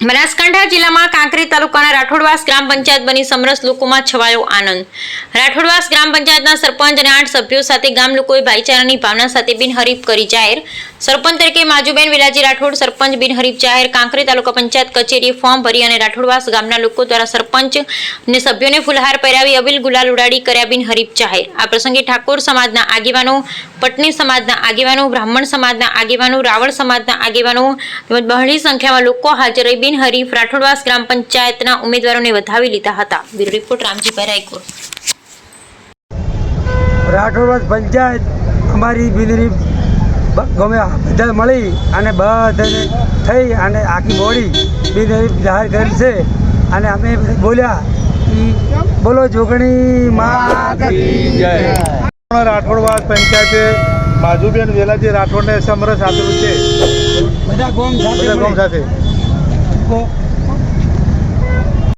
બનાસકાંઠા જિલ્લામાં કાંકરી તાલુકાના રાઠોડવાસ ગ્રામ પંચાયત બની સમરસ લોકોમાં છવાયો આનંદ. રાઠોડવાસ ગ્રામ પંચાયતના સરપંચ અને આઠ સભ્યો સાથે ગામ લોકોએ ભાઈચારાની ભાવના સાથે બિનહરીફ કરી જાહેર. સરપંચ તરીકે માજુબેન વિલાજી રાઠોડ, સરપંચ બિનહરીફ જાહેર કાંકરેજ તાલુકા પંચાયત કચેરીએ ફોર્મ ભરી અને રાઠોડવાસ ગામના લોકો દ્વારા સરપંચ અને સભ્યોને ફુલહાર પહેરાવી અબીલ ગુલાલ ઉડાડી કર્યા બિનહરીફ જાહેર. આ પ્રસંગે ઠાકોર સમાજના આગેવાનો પટની સમાજના આગેવાનો, બ્રાહ્મણ સમાજના આગેવાનો, રાવળ સમાજના આગેવાનો તેમજ બહોળી સંખ્યામાં લોકો હાજર રહી બિનહરીફ રાઠોડવાસ ગ્રામ પંચાયતના ઉમેદવારોને વધાવી લીધા હતા. બ્યુરો રિપોર્ટ રામજીભાઈ રાયકોર રાઠોડવાસ પંચાયત અમારી બિનરી ગમે બધા મળી અને બધાને થઈ અને આખી બોડી બિનરી જાહેર કરી છે. અને અમે બોલ્યા બોલો જોગણી માં રાઠોડવાસ પંચાયતે માધુબેન વેલાજી રાઠોડને સમરસ આપેલું છે. બધા ગોમ બધા ગામ સાથે. સાથે